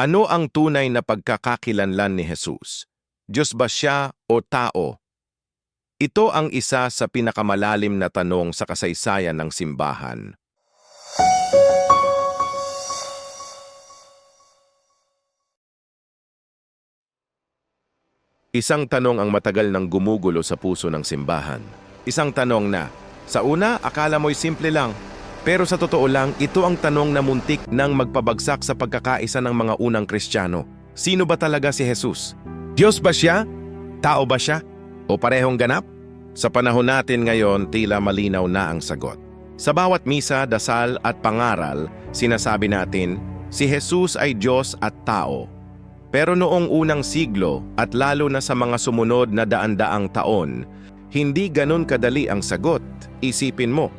Ano ang tunay na pagkakakilanlan ni Jesus? Diyos ba siya o tao? Ito ang isa sa pinakamalalim na tanong sa kasaysayan ng simbahan. Isang tanong ang matagal nang gumugulo sa puso ng simbahan. Isang tanong na, sa una, akala mo'y simple lang. Pero sa totoo lang, ito ang tanong na muntik nang magpabagsak sa pagkakaisa ng mga unang Kristiyano. Sino ba talaga si Jesus? Diyos ba siya? Tao ba siya? O parehong ganap? Sa panahon natin ngayon, tila malinaw na ang sagot. Sa bawat misa, dasal at pangaral, sinasabi natin, si Jesus ay Diyos at tao. Pero noong unang siglo at lalo na sa mga sumunod na daan-daang taon, hindi ganun kadali ang sagot. Isipin mo,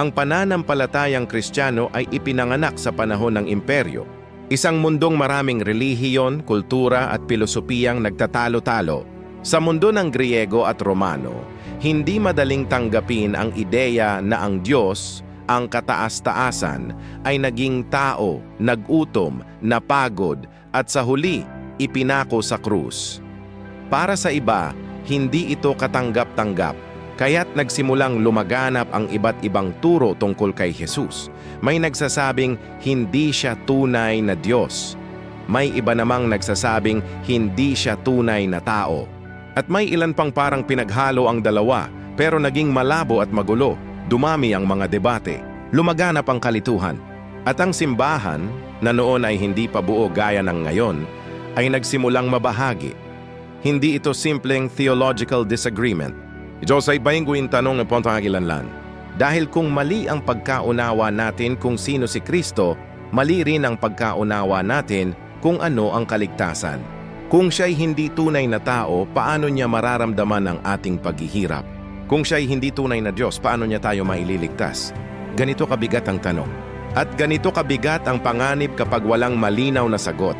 ang pananampalatayang Kristiyano ay ipinanganak sa panahon ng imperyo. Isang mundong maraming relihiyon, kultura at pilosopiyang nagtatalo-talo. Sa mundo ng Griego at Romano, hindi madaling tanggapin ang ideya na ang Diyos, ang kataas-taasan, ay naging tao, nagutom, napagod, at sa huli, ipinako sa krus. Para sa iba, hindi ito katanggap-tanggap, kaya't nagsimulang lumaganap ang iba't ibang turo tungkol kay Jesus. May nagsasabing hindi siya tunay na Diyos. May iba namang nagsasabing hindi siya tunay na tao. At may ilan pang parang pinaghalo ang dalawa, pero naging malabo at magulo. Dumami ang mga debate. Lumaganap ang kalituhan. At ang simbahan, na noon ay hindi pa buo gaya ng ngayon, ay nagsimulang mabahagi. Hindi ito simpleng theological disagreement. Ito sa ibaingguin tanong ng Pontangagilanlan. Dahil kung mali ang pagkaunawa natin kung sino si Kristo, mali rin ang pagkaunawa natin kung ano ang kaligtasan. Kung siya'y hindi tunay na tao, paano niya mararamdaman ang ating paghihirap? Kung siya'y hindi tunay na Diyos, paano niya tayo maililigtas? Ganito kabigat ang tanong. At ganito kabigat ang panganib kapag walang malinaw na sagot.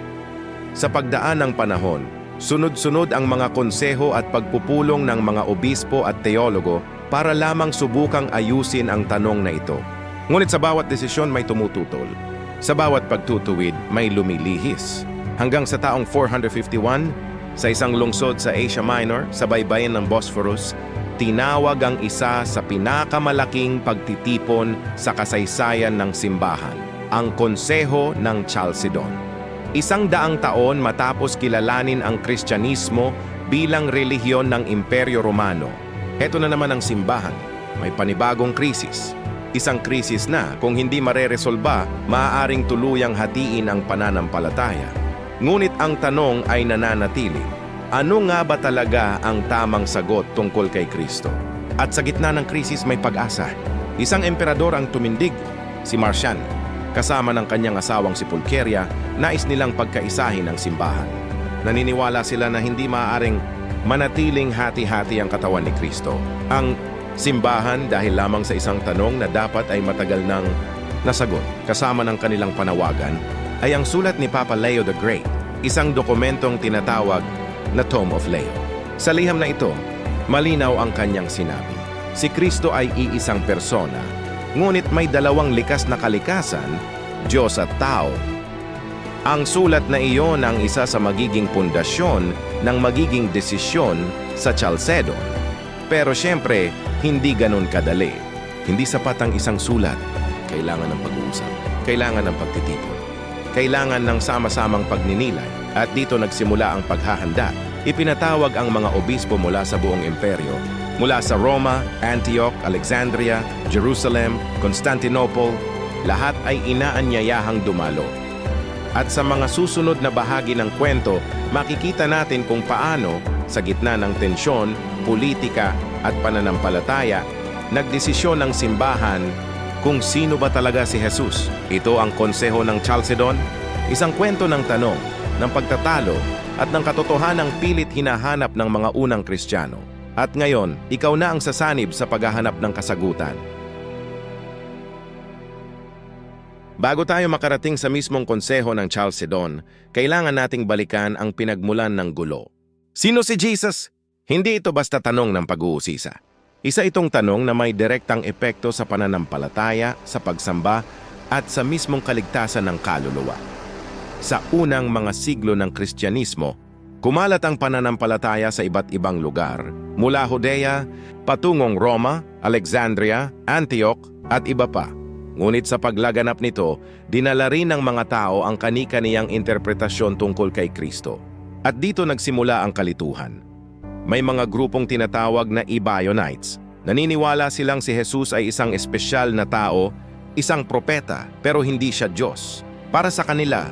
Sa pagdaan ng panahon, sunod-sunod ang mga konseho at pagpupulong ng mga obispo at teologo para lamang subukang ayusin ang tanong na ito. Ngunit sa bawat desisyon may tumututol. Sa bawat pagtutuwid may lumilihis. Hanggang sa taong 451, sa isang lungsod sa Asia Minor, sa baybayin ng Bosphorus, tinawag ang isa sa pinakamalaking pagtitipon sa kasaysayan ng simbahan, ang Konseho ng Chalcedon. Isang daang taon matapos kilalanin ang Kristyanismo bilang relihiyon ng Imperyo Romano, heto na naman ang simbahan, may panibagong krisis. Isang krisis na kung hindi mareresolba, maaaring tuluyang hatiin ang pananampalataya. Ngunit ang tanong ay nananatili, ano nga ba talaga ang tamang sagot tungkol kay Kristo? At sa gitna ng krisis may pag-asa. Isang emperador ang tumindig, si Marcian. Kasama ng kanyang asawang si Pulcheria, nais nilang pagkaisahin ang simbahan. Naniniwala sila na hindi maaaring manatiling hati-hati ang katawan ni Kristo. Ang simbahan dahil lamang sa isang tanong na dapat ay matagal nang nasagot kasama ng kanilang panawagan ay ang sulat ni Papa Leo the Great, isang dokumentong tinatawag na Tome of Leo. Sa liham na ito, malinaw ang kanyang sinabi. Si Kristo ay iisang persona, ngunit may dalawang likas na kalikasan, Diyos at tao. Ang sulat na iyon ang isa sa magiging pundasyon ng magiging desisyon sa Chalcedon. Pero siyempre, hindi ganun kadali. Hindi sapat ang isang sulat. Kailangan ng pag-uusap. Kailangan ng pagtitipon. Kailangan ng sama-samang pagninilay. At dito nagsimula ang paghahanda. Ipinatawag ang mga obispo mula sa buong imperyo. Mula sa Roma, Antioch, Alexandria, Jerusalem, Constantinople, lahat ay inaanyayahang dumalo. At sa mga susunod na bahagi ng kwento, makikita natin kung paano, sa gitna ng tensyon, politika at pananampalataya, nagdesisyon ng simbahan kung sino ba talaga si Jesus. Ito ang konseho ng Chalcedon, isang kwento ng tanong, ng pagtatalo at ng katotohanang pilit hinahanap ng mga unang Kristiyano. At ngayon, ikaw na ang sasanib sa paghahanap ng kasagutan. Bago tayo makarating sa mismong konseho ng Chalcedon, kailangan nating balikan ang pinagmulan ng gulo. Sino si Jesus? Hindi ito basta tanong ng pag-uusisa. Isa itong tanong na may direktang epekto sa pananampalataya, sa pagsamba, at sa mismong kaligtasan ng kaluluwa. sa unang mga siglo ng Kristyanismo, kumalat ang pananampalataya sa iba't ibang lugar, mula Judea, patungong Roma, Alexandria, Antioch, at iba pa. Ngunit sa paglaganap nito, dinala rin ng mga tao ang kani-kaniyang interpretasyon tungkol kay Kristo. At dito nagsimula ang kalituhan. May mga grupong tinatawag na Ebionites. Naniniwala silang si Jesus ay isang espesyal na tao, isang propeta, pero hindi siya Diyos. Para sa kanila,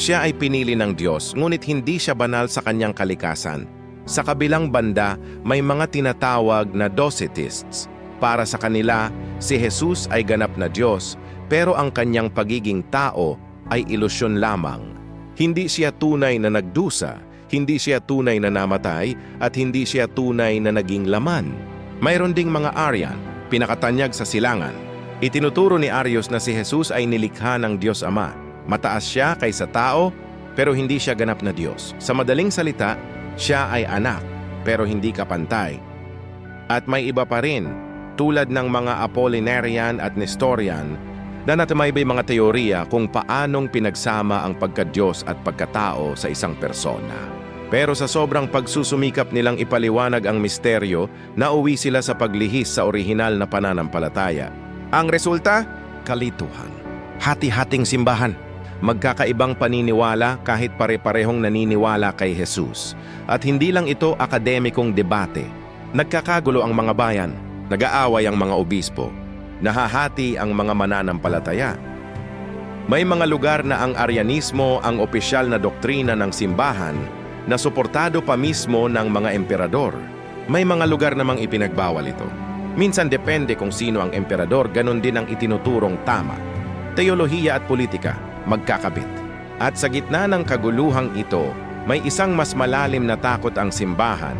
siya ay pinili ng Diyos, ngunit hindi siya banal sa kanyang kalikasan. Sa kabilang banda, may mga tinatawag na Docetists. Para sa kanila, si Jesus ay ganap na Diyos, pero ang kanyang pagiging tao ay ilusyon lamang. Hindi siya tunay na nagdusa, hindi siya tunay na namatay, at hindi siya tunay na naging laman. Mayroon ding mga Aryan, pinakatanyag sa silangan. Itinuturo ni Arius na si Jesus ay nilikha ng Diyos Ama. Mataas siya kaysa tao, pero hindi siya ganap na Diyos. Sa madaling salita, siya ay anak, pero hindi kapantay. At may iba pa rin, tulad ng mga Apollinarian at Nestorian, na natamaybay mga teorya kung paanong pinagsama ang pagkadyos at pagkatao sa isang persona. Pero sa sobrang pagsusumikap nilang ipaliwanag ang misteryo, nauwi sila sa paglihis sa orihinal na pananampalataya. Ang resulta? Kalituhan. Hati-hating simbahan. Magkakaibang paniniwala kahit pare-parehong naniniwala kay Jesus. At hindi lang ito akademikong debate. Nagkakagulo ang mga bayan, nag-aaway ang mga obispo, nahahati ang mga mananampalataya. May mga lugar na ang Arianismo ang opisyal na doktrina ng simbahan na suportado pa mismo ng mga emperador. May mga lugar namang ipinagbawal ito. Minsan depende kung sino ang emperador, ganun din ang itinuturong tama. Teolohiya at politika, magkakabit. At sa gitna ng kaguluhang ito, may isang mas malalim na takot ang simbahan.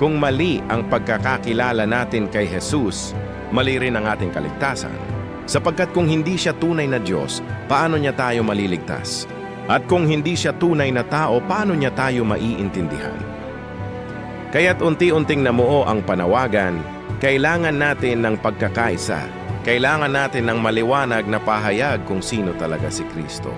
Kung mali ang pagkakakilala natin kay Jesus, mali rin ang ating kaligtasan. Sapagkat kung hindi siya tunay na Diyos, paano niya tayo maliligtas? At kung hindi siya tunay na tao, paano niya tayo maiintindihan? Kaya't unti-unting namuo ang panawagan, kailangan natin ng pagkakaisa. Kailangan natin ng maliwanag na pahayag kung sino talaga si Kristo.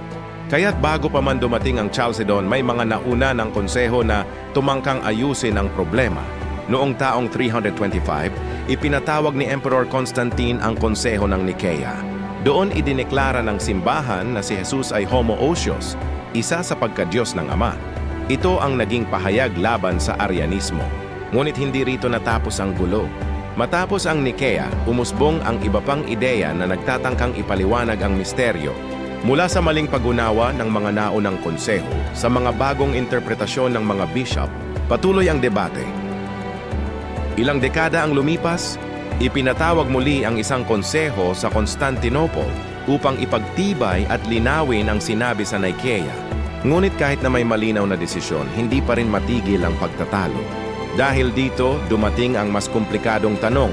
Kaya't bago pa man dumating ang Chalcedon, may mga nauna ng konseho na tumangkang ayusin ang problema. Noong taong 325, ipinatawag ni Emperor Constantine ang konseho ng Nikea. Doon idineklara ng simbahan na si Jesus ay homoousios, isa sa pagkadyos ng Ama. Ito ang naging pahayag laban sa Arianismo. Ngunit hindi rito natapos ang gulo. Matapos ang Nikea, umusbong ang iba pang ideya na nagtatangkang ipaliwanag ang misteryo mula sa maling pag-unawa ng mga naunang konseho sa mga bagong interpretasyon ng mga bishop, patuloy ang debate. Ilang dekada ang lumipas, ipinatawag muli ang isang konseho sa Constantinople upang ipagtibay at linawin ang sinabi sa Nicaea. Ngunit kahit na may malinaw na desisyon, hindi pa rin matigil ang pagtatalo. Dahil dito, dumating ang mas komplikadong tanong,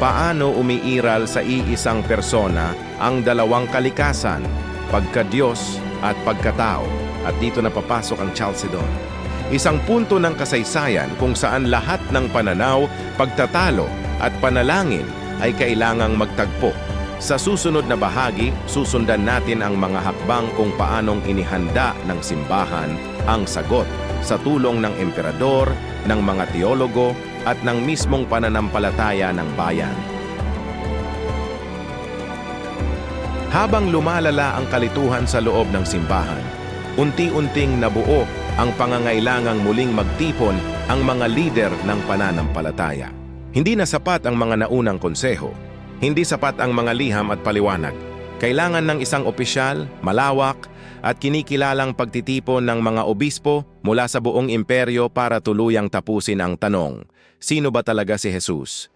paano umiiral sa iisang persona ang dalawang kalikasan, pagka-Diyos at pagkatao? At dito na papasok ang Chalcedon. Isang punto ng kasaysayan kung saan lahat ng pananaw, pagtatalo at panalangin ay kailangang magtagpo. Sa susunod na bahagi, susundan natin ang mga hakbang kung paanong inihanda ng simbahan ang sagot sa tulong ng emperador, ng mga teologo at ng mismong pananampalataya ng bayan. Habang lumalala ang kalituhan sa loob ng simbahan, unti-unting nabuo ang pangangailangang muling magtipon ang mga lider ng pananampalataya. Hindi na sapat ang mga naunang konseho, hindi sapat ang mga liham at paliwanag. Kailangan ng isang opisyal, malawak, at kinikilalang pagtitipon ng mga obispo mula sa buong imperyo para tuluyang tapusin ang tanong, sino ba talaga si Jesus?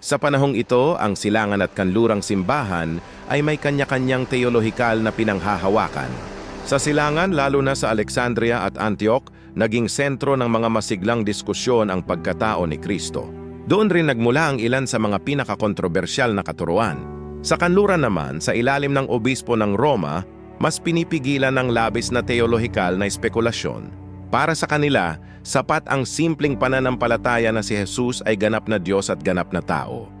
Sa panahong ito, ang silangan at kanlurang simbahan ay may kanya-kanyang teolohikal na pinanghahawakan. Sa silangan, lalo na sa Alexandria at Antioch, naging sentro ng mga masiglang diskusyon ang pagkatao ni Kristo. Doon rin nagmula ang ilan sa mga pinakakontrobersyal na katuruan. Sa kanluran naman, sa ilalim ng obispo ng Roma, mas pinipigilan ng labis na teolohikal na espekulasyon. Para sa kanila, sapat ang simpleng pananampalataya na si Jesus ay ganap na Diyos at ganap na tao.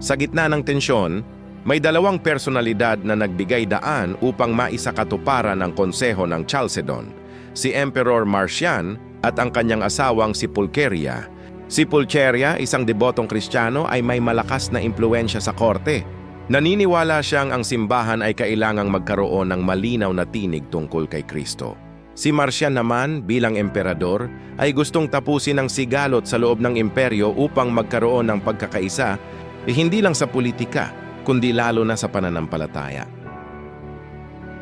Sa gitna ng tensyon, May dalawang personalidad na nagbigay daan upang maisakatuparan ang konseho ng Chalcedon, si Emperor Marcian at ang kanyang asawang si Pulcheria. Si Pulcheria, isang debotong kristyano, ay may malakas na impluensya sa korte. Naniniwala siyang ang simbahan ay kailangang magkaroon ng malinaw na tinig tungkol kay Kristo. Si Marcian naman, bilang emperador, ay gustong tapusin ang sigalot sa loob ng imperyo upang magkaroon ng pagkakaisa, eh, hindi lang sa politika, kundi lalo na sa pananampalataya.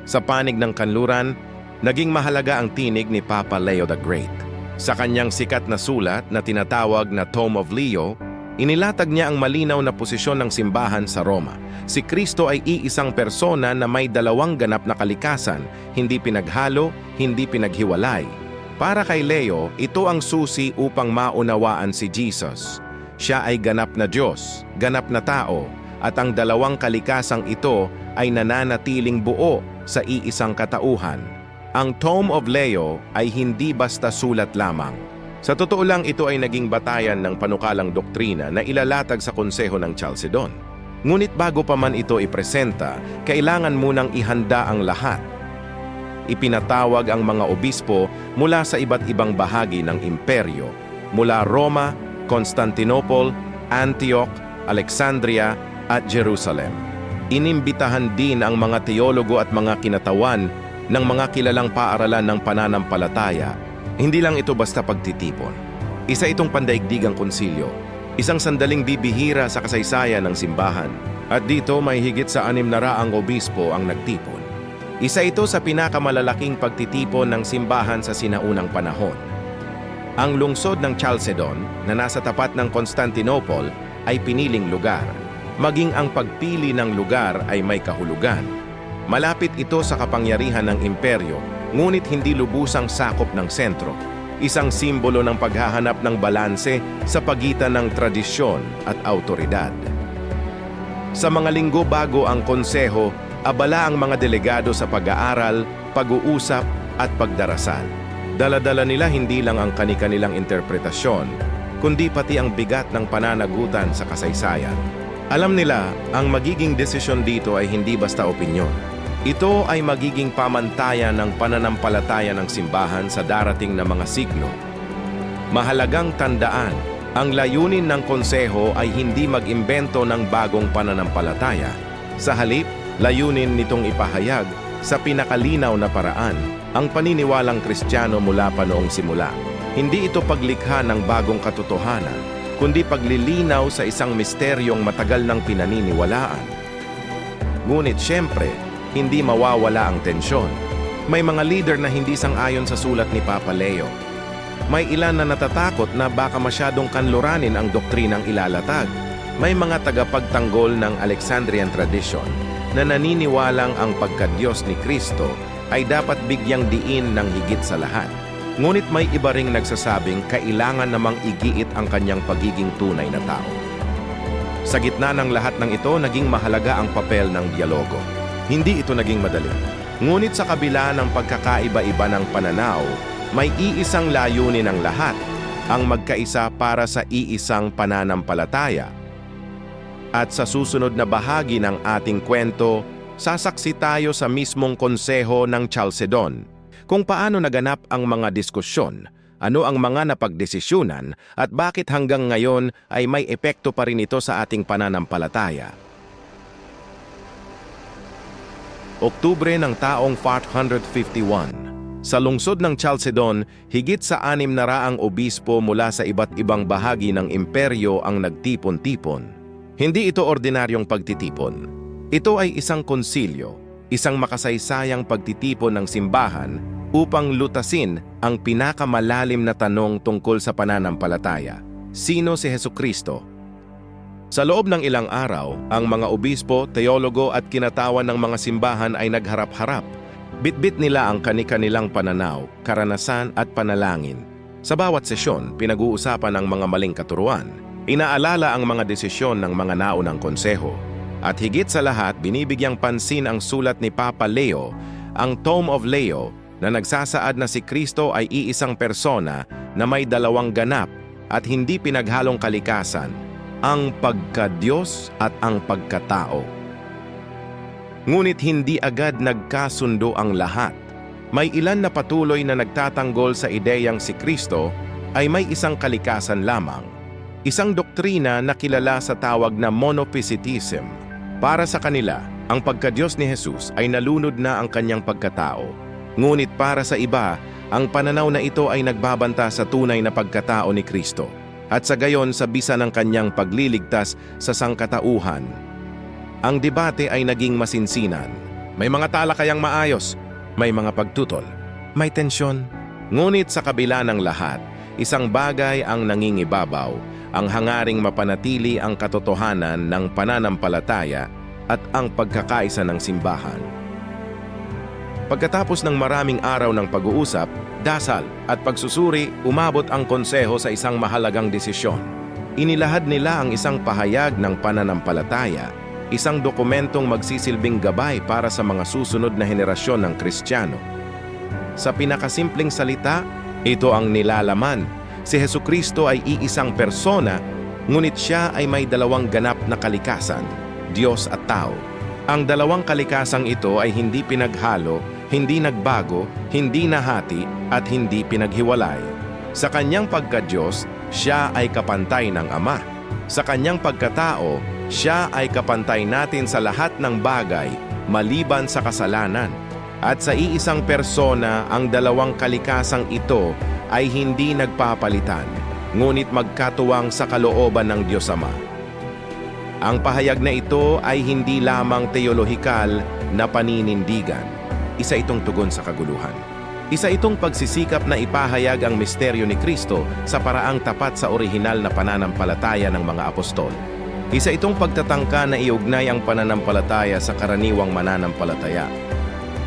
Sa panig ng kanluran, naging mahalaga ang tinig ni Papa Leo the Great. Sa kanyang sikat na sulat na tinatawag na Tome of Leo, inilatag niya ang malinaw na posisyon ng simbahan sa Roma. Si Kristo ay iisang persona na may dalawang ganap na kalikasan, hindi pinaghalo, hindi pinaghiwalay. Para kay Leo, ito ang susi upang maunawaan si Jesus. Siya ay ganap na Diyos, ganap na tao, at ang dalawang kalikasang ito ay nananatiling buo sa iisang katauhan. Ang Tome of Leo ay hindi basta sulat lamang. Sa totoo lang ito ay naging batayan ng panukalang doktrina na ilalatag sa konseho ng Chalcedon. Ngunit bago pa man ito ipresenta, kailangan munang ihanda ang lahat. Ipinatawag ang mga obispo mula sa iba't ibang bahagi ng imperyo, mula Roma, Constantinople, Antioch, Alexandria at Jerusalem. Inimbitahan din ang mga teologo at mga kinatawan ng mga kilalang paaralan ng pananampalataya. Hindi lang ito basta pagtitipon. Isa itong pandaigdigang konsilyo, isang sandaling bibihira sa kasaysayan ng simbahan. At dito may higit sa anim na raang obispo ang nagtipon. Isa ito sa pinakamalalaking pagtitipon ng simbahan sa sinaunang panahon. Ang lungsod ng Chalcedon na nasa tapat ng Constantinople ay piniling lugar. Maging ang pagpili ng lugar ay may kahulugan. Malapit ito sa kapangyarihan ng imperyo, ngunit hindi lubusang sakop ng sentro. Isang simbolo ng paghahanap ng balanse sa pagitan ng tradisyon at autoridad. Sa mga linggo bago ang konseho, abala ang mga delegado sa pag-aaral, pag-uusap at pagdarasal. Daladala nila hindi lang ang kani-kanilang interpretasyon, kundi pati ang bigat ng pananagutan sa kasaysayan. Alam nila, ang magiging desisyon dito ay hindi basta opinyon. Ito ay magiging pamantayan ng pananampalataya ng simbahan sa darating na mga siglo. Mahalagang tandaan, ang layunin ng konseho ay hindi mag-imbento ng bagong pananampalataya. Sa halip, layunin nitong ipahayag sa pinakalinaw na paraan ang paniniwalang kristyano mula pa noong simula. Hindi ito paglikha ng bagong katotohanan, kundi paglilinaw sa isang misteryong matagal ng pinaniniwalaan. Ngunit siyempre, hindi mawawala ang tensyon. May mga leader na hindi sang-ayon sa sulat ni Papa Leo. May ilan na natatakot na baka masyadong kanluranin ang doktrinang ilalatag. May mga tagapagtanggol ng Alexandrian tradition na naniniwalang ang pagkadyos ni Kristo ay dapat bigyang diin ng higit sa lahat. Ngunit may iba ring nagsasabing kailangan namang igiit ang kanyang pagiging tunay na tao. Sa gitna ng lahat ng ito, naging mahalaga ang papel ng dialogo. Hindi ito naging madali. Ngunit sa kabila ng pagkakaiba-iba ng pananaw, may iisang layunin ng lahat, ang magkaisa para sa iisang pananampalataya. At sa susunod na bahagi ng ating kwento, sasaksi tayo sa mismong konseho ng Chalcedon kung paano naganap ang mga diskusyon, ano ang mga napagdesisyunan at bakit hanggang ngayon ay may epekto pa rin ito sa ating pananampalataya. Oktubre ng taong 451. Sa lungsod ng Chalcedon, higit sa anim na raang obispo mula sa iba't ibang bahagi ng imperyo ang nagtipon-tipon. Hindi ito ordinaryong pagtitipon. Ito ay isang konsilyo, isang makasaysayang pagtitipon ng simbahan upang lutasin ang pinakamalalim na tanong tungkol sa pananampalataya. Sino si Heso Kristo? Sa loob ng ilang araw, ang mga obispo, teologo at kinatawan ng mga simbahan ay nagharap-harap. Bitbit nila ang kani-kanilang pananaw, karanasan at panalangin. Sa bawat sesyon, pinag-uusapan ang mga maling katuruan. Inaalala ang mga desisyon ng mga naunang konseho. At higit sa lahat, binibigyang pansin ang sulat ni Papa Leo, ang Tome of Leo, na nagsasaad na si Kristo ay iisang persona na may dalawang ganap at hindi pinaghalong kalikasan, ang pagkadiyos at ang pagkatao. Ngunit hindi agad nagkasundo ang lahat. May ilan na patuloy na nagtatanggol sa ideyang si Kristo ay may isang kalikasan lamang. Isang doktrina na kilala sa tawag na monophysitism. Para sa kanila, ang pagkadyos ni Jesus ay nalunod na ang kanyang pagkatao. Ngunit para sa iba, ang pananaw na ito ay nagbabanta sa tunay na pagkatao ni Kristo at sa gayon sa bisa ng kanyang pagliligtas sa sangkatauhan. Ang debate ay naging masinsinan. May mga talakayang maayos, may mga pagtutol, may tensyon. Ngunit sa kabila ng lahat, isang bagay ang nangingibabaw, ang hangaring mapanatili ang katotohanan ng pananampalataya at ang pagkakaisa ng simbahan. Pagkatapos ng maraming araw ng pag-uusap, dasal at pagsusuri, umabot ang konseho sa isang mahalagang desisyon. Inilahad nila ang isang pahayag ng pananampalataya, isang dokumentong magsisilbing gabay para sa mga susunod na henerasyon ng Kristiyano. Sa pinakasimpleng salita, ito ang nilalaman. Si Heso Kristo ay iisang persona, ngunit siya ay may dalawang ganap na kalikasan, Diyos at tao. Ang dalawang kalikasang ito ay hindi pinaghalo, hindi nagbago, hindi nahati, at hindi pinaghiwalay. Sa kanyang pagka-Diyos, siya ay kapantay ng Ama. Sa kanyang pagkatao, siya ay kapantay natin sa lahat ng bagay maliban sa kasalanan. At sa iisang persona, ang dalawang kalikasang ito ay hindi nagpapalitan, ngunit magkatuwang sa kalooban ng Diyos Ama. Ang pahayag na ito ay hindi lamang teolohikal na paninindigan. Isa itong tugon sa kaguluhan. Isa itong pagsisikap na ipahayag ang misteryo ni Kristo sa paraang tapat sa orihinal na pananampalataya ng mga apostol. Isa itong pagtatangka na iugnay ang pananampalataya sa karaniwang mananampalataya.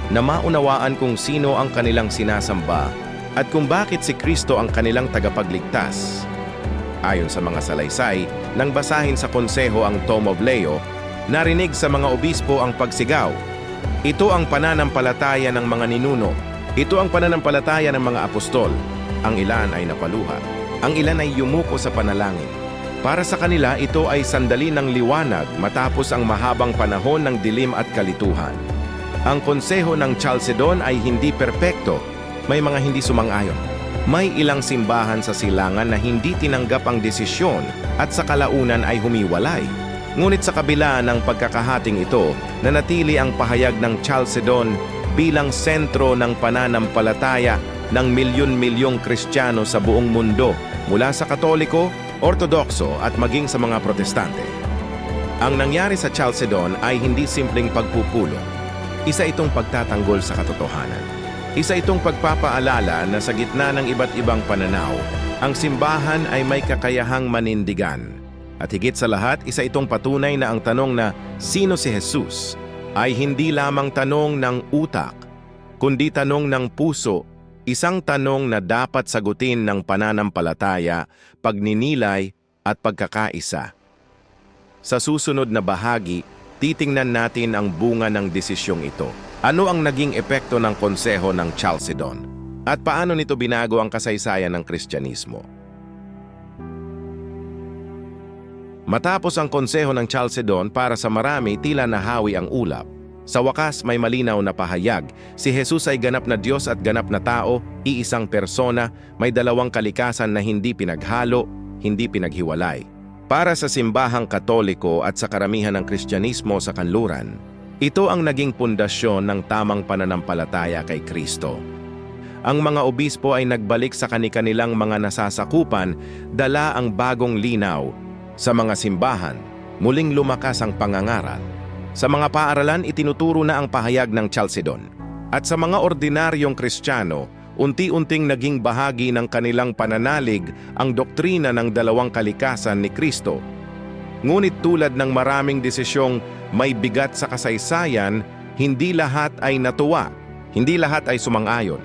Na maunawaan kung sino ang kanilang sinasamba at kung bakit si Kristo ang kanilang tagapagligtas. Ayon sa mga salaysay, nang basahin sa konseho ang Tom of Leo, narinig sa mga obispo ang pagsigaw. Ito ang pananampalataya ng mga ninuno. Ito ang pananampalataya ng mga apostol. Ang ilan ay napaluha. Ang ilan ay yumuko sa panalangin. Para sa kanila, ito ay sandali ng liwanag matapos ang mahabang panahon ng dilim at kalituhan. Ang konseho ng Chalcedon ay hindi perpekto. May mga hindi sumang-ayon. May ilang simbahan sa silangan na hindi tinanggap ang desisyon at sa kalaunan ay humiwalay. Ngunit sa kabila ng pagkakahating ito, nanatili ang pahayag ng Chalcedon bilang sentro ng pananampalataya ng milyon-milyong Kristiyano sa buong mundo mula sa Katoliko, Ortodokso at maging sa mga Protestante. Ang nangyari sa Chalcedon ay hindi simpleng pagpupulong. Isa itong pagtatanggol sa katotohanan. Isa itong pagpapaalala na sa gitna ng iba't ibang pananaw, ang simbahan ay may kakayahang manindigan. At higit sa lahat, isa itong patunay na ang tanong na sino si Jesus ay hindi lamang tanong ng utak, kundi tanong ng puso, isang tanong na dapat sagutin ng pananampalataya, pagninilay at pagkakaisa. Sa susunod na bahagi, titingnan natin ang bunga ng desisyong ito. Ano ang naging epekto ng konseho ng Chalcedon? At paano nito binago ang kasaysayan ng Kristyanismo? Matapos ang konseho ng Chalcedon para sa marami tila nahawi ang ulap. Sa wakas may malinaw na pahayag, si Jesus ay ganap na Diyos at ganap na tao, iisang persona, may dalawang kalikasan na hindi pinaghalo, hindi pinaghiwalay. Para sa simbahang katoliko at sa karamihan ng Kristyanismo sa kanluran, ito ang naging pundasyon ng tamang pananampalataya kay Kristo. Ang mga obispo ay nagbalik sa kani-kanilang mga nasasakupan, dala ang bagong linaw. Sa mga simbahan, muling lumakas ang pangangaral. Sa mga paaralan, itinuturo na ang pahayag ng Chalcedon. At sa mga ordinaryong Kristiyano, unti-unting naging bahagi ng kanilang pananalig ang doktrina ng dalawang kalikasan ni Kristo. Ngunit tulad ng maraming desisyong may bigat sa kasaysayan, hindi lahat ay natuwa, hindi lahat ay sumang-ayon.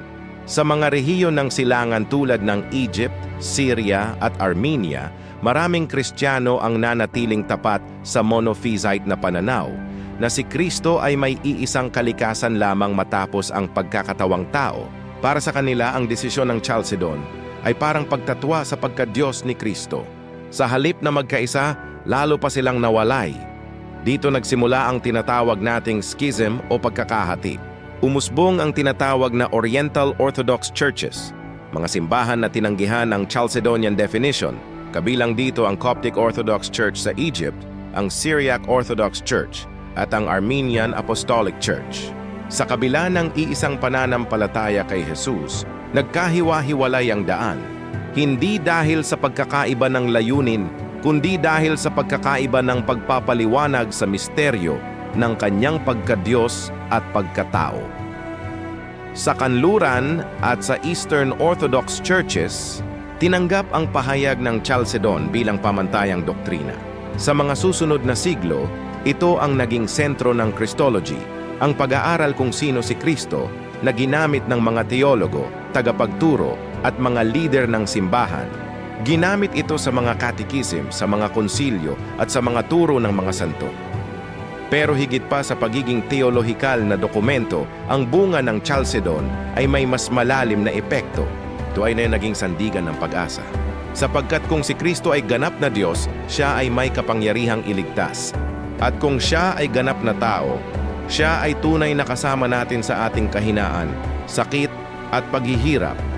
Sa mga rehiyon ng silangan tulad ng Egypt, Syria at Armenia, maraming Kristiyano ang nanatiling tapat sa monophysite na pananaw na si Kristo ay may iisang kalikasan lamang matapos ang pagkakatawang tao. Para sa kanila, ang desisyon ng Chalcedon ay parang pagtatwa sa pagka-Diyos ni Kristo. Sa halip na magkaisa, lalo pa silang nawalay. Dito nagsimula ang tinatawag nating schism o pagkakahati. Umusbong ang tinatawag na Oriental Orthodox Churches, mga simbahan na tinanggihan ng Chalcedonian definition. Kabilang dito ang Coptic Orthodox Church sa Egypt, ang Syriac Orthodox Church, at ang Armenian Apostolic Church. Sa kabila ng iisang pananampalataya kay Jesus, nagkahiwa-hiwalay ang daan. Hindi dahil sa pagkakaiba ng layunin, kundi dahil sa pagkakaiba ng pagpapaliwanag sa misteryo ng kanyang pagkadiyos at pagkatao. Sa kanluran at sa Eastern Orthodox Churches, tinanggap ang pahayag ng Chalcedon bilang pamantayang doktrina. Sa mga susunod na siglo, ito ang naging sentro ng Christology, ang pag-aaral kung sino si Kristo na ginamit ng mga teologo, tagapagturo at mga leader ng simbahan. Ginamit ito sa mga katikism, sa mga konsilyo at sa mga turo ng mga santo. Pero higit pa sa pagiging teolohikal na dokumento, ang bunga ng Chalcedon ay may mas malalim na epekto. Ito ay na naging sandigan ng pag-asa. Sapagkat kung si Kristo ay ganap na Diyos, siya ay may kapangyarihang iligtas. At kung siya ay ganap na tao, siya ay tunay na kasama natin sa ating kahinaan, sakit at paghihirap.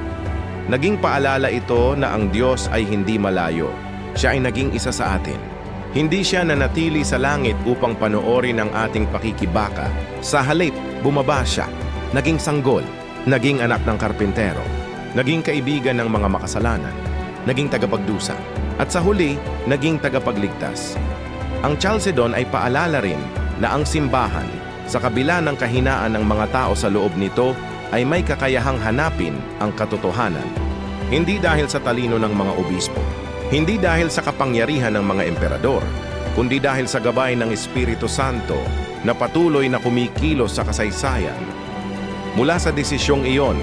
Naging paalala ito na ang Diyos ay hindi malayo. Siya ay naging isa sa atin. Hindi siya nanatili sa langit upang panoorin ang ating pakikibaka. Sa halip, bumaba siya. Naging sanggol, naging anak ng karpintero, naging kaibigan ng mga makasalanan, naging tagapagdusa, at sa huli, naging tagapagligtas. Ang Chalcedon ay paalala rin na ang simbahan, sa kabila ng kahinaan ng mga tao sa loob nito, ay may kakayahang hanapin ang katotohanan. Hindi dahil sa talino ng mga obispo, hindi dahil sa kapangyarihan ng mga emperador, kundi dahil sa gabay ng Espiritu Santo na patuloy na kumikilos sa kasaysayan. Mula sa desisyong iyon,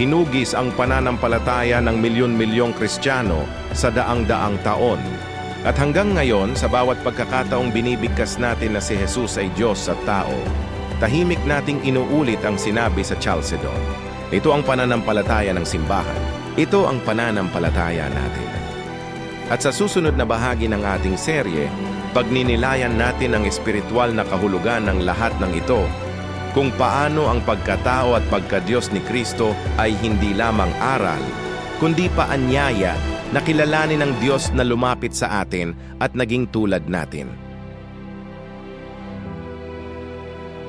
hinugis ang pananampalataya ng milyon-milyong Kristiyano sa daang-daang taon. At hanggang ngayon, sa bawat pagkakataong binibigkas natin na si Jesus ay Diyos at tao, tahimik nating inuulit ang sinabi sa Chalcedon. Ito ang pananampalataya ng simbahan. Ito ang pananampalataya natin. At sa susunod na bahagi ng ating serye, pagninilayan natin ang espiritual na kahulugan ng lahat ng ito, kung paano ang pagkatao at pagkadiyos ni Kristo ay hindi lamang aral, kundi pa anyaya na kilalanin ng Diyos na lumapit sa atin at naging tulad natin.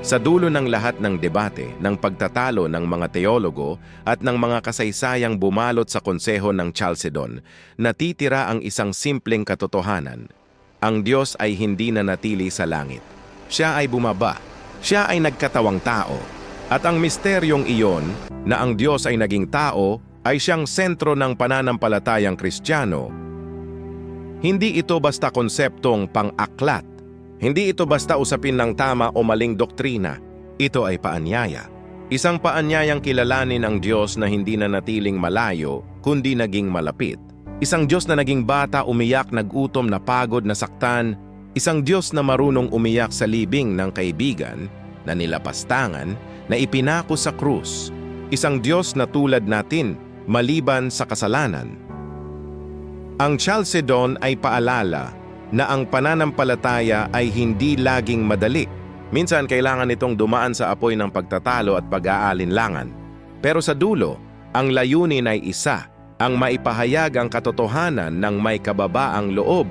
Sa dulo ng lahat ng debate, ng pagtatalo ng mga teologo at ng mga kasaysayang bumalot sa konseho ng Chalcedon, natitira ang isang simpleng katotohanan. Ang Diyos ay hindi nanatili sa langit. Siya ay bumaba. Siya ay nagkatawang tao. At ang misteryong iyon, na ang Diyos ay naging tao, ay siyang sentro ng pananampalatayang Kristiyano. Hindi ito basta konseptong pang-aklat hindi ito basta usapin ng tama o maling doktrina. Ito ay paanyaya. Isang paanyayang kilalanin ang Diyos na hindi na natiling malayo, kundi naging malapit. Isang Diyos na naging bata, umiyak, nagutom, napagod, nasaktan. Isang Diyos na marunong umiyak sa libing ng kaibigan, na nilapastangan, na ipinako sa krus. Isang Diyos na tulad natin, maliban sa kasalanan. Ang Chalcedon ay paalala na ang pananampalataya ay hindi laging madali. Minsan kailangan itong dumaan sa apoy ng pagtatalo at pag-aalinlangan. Pero sa dulo, ang layunin ay isa, ang maipahayag ang katotohanan ng may kababaang loob,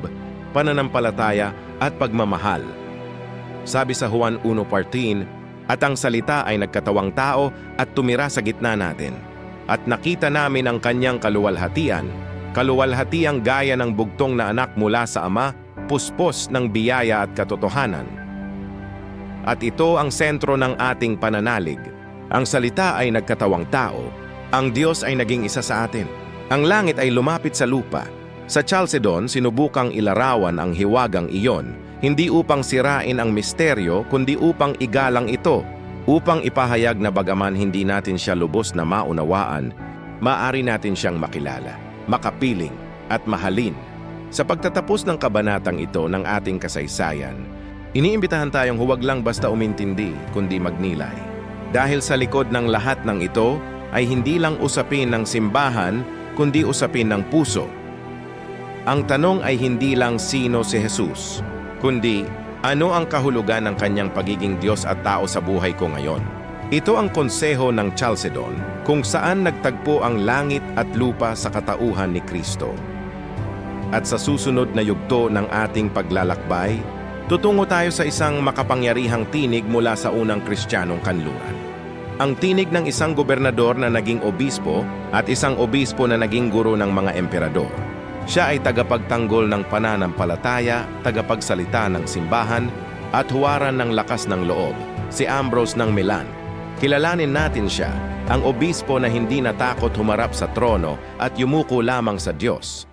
pananampalataya at pagmamahal. Sabi sa Juan 1.14, at ang salita ay nagkatawang tao at tumira sa gitna natin. At nakita namin ang kanyang kaluwalhatian, kaluwalhatiang gaya ng bugtong na anak mula sa ama puspos ng biyaya at katotohanan. At ito ang sentro ng ating pananalig. Ang salita ay nagkatawang tao. Ang Diyos ay naging isa sa atin. Ang langit ay lumapit sa lupa. Sa Chalcedon, sinubukang ilarawan ang hiwagang iyon, hindi upang sirain ang misteryo, kundi upang igalang ito, upang ipahayag na bagaman hindi natin siya lubos na maunawaan, maari natin siyang makilala, makapiling, at mahalin sa pagtatapos ng kabanatang ito ng ating kasaysayan, iniimbitahan tayong huwag lang basta umintindi, kundi magnilay. Dahil sa likod ng lahat ng ito ay hindi lang usapin ng simbahan, kundi usapin ng puso. Ang tanong ay hindi lang sino si Jesus, kundi Ano ang kahulugan ng kanyang pagiging Diyos at tao sa buhay ko ngayon? Ito ang konseho ng Chalcedon kung saan nagtagpo ang langit at lupa sa katauhan ni Kristo. At sa susunod na yugto ng ating paglalakbay, tutungo tayo sa isang makapangyarihang tinig mula sa unang kristyanong kanluran. Ang tinig ng isang gobernador na naging obispo at isang obispo na naging guro ng mga emperador. Siya ay tagapagtanggol ng pananampalataya, tagapagsalita ng simbahan, at huwaran ng lakas ng loob, si Ambrose ng Milan. Kilalanin natin siya, ang obispo na hindi natakot humarap sa trono at yumuko lamang sa Diyos.